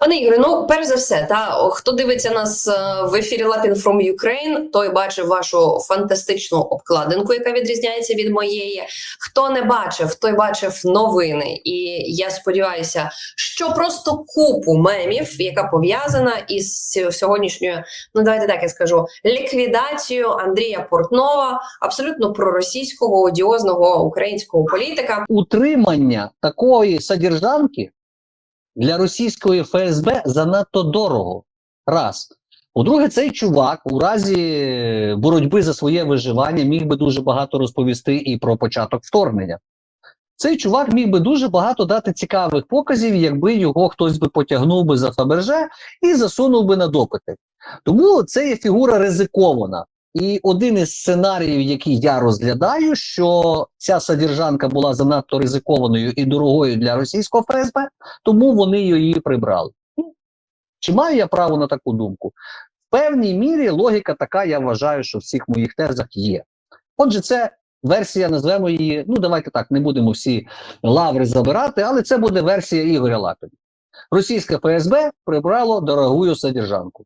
Пане Ігоре, ну перш за все, та хто дивиться нас е, в ефірі Latin from Ukraine, той бачив вашу фантастичну обкладинку, яка відрізняється від моєї. Хто не бачив, той бачив новини. І я сподіваюся, що просто купу мемів, яка пов'язана із сьогоднішньою, ну давайте так я скажу, ліквідацією Андрія Портнова, абсолютно проросійського одіозного українського політика. утримання такої содержанки для російської ФСБ занадто дорого. Раз. По-друге, цей чувак у разі боротьби за своє виживання міг би дуже багато розповісти і про початок вторгнення. Цей чувак міг би дуже багато дати цікавих показів, якби його хтось би потягнув би за Фаберже і засунув би на допити. Тому це є фігура ризикована. І один із сценаріїв, який я розглядаю, що ця содержанка була занадто ризикованою і дорогою для російського ФСБ, тому вони її прибрали. Ну, Чи маю я право на таку думку? В певній мірі логіка така, я вважаю, що в всіх моїх тезах є. Отже, це версія, назвемо її. Ну, давайте так, не будемо всі лаври забирати, але це буде версія Ігоря Лапіна. Російське ФСБ прибрало дорогую содержанку.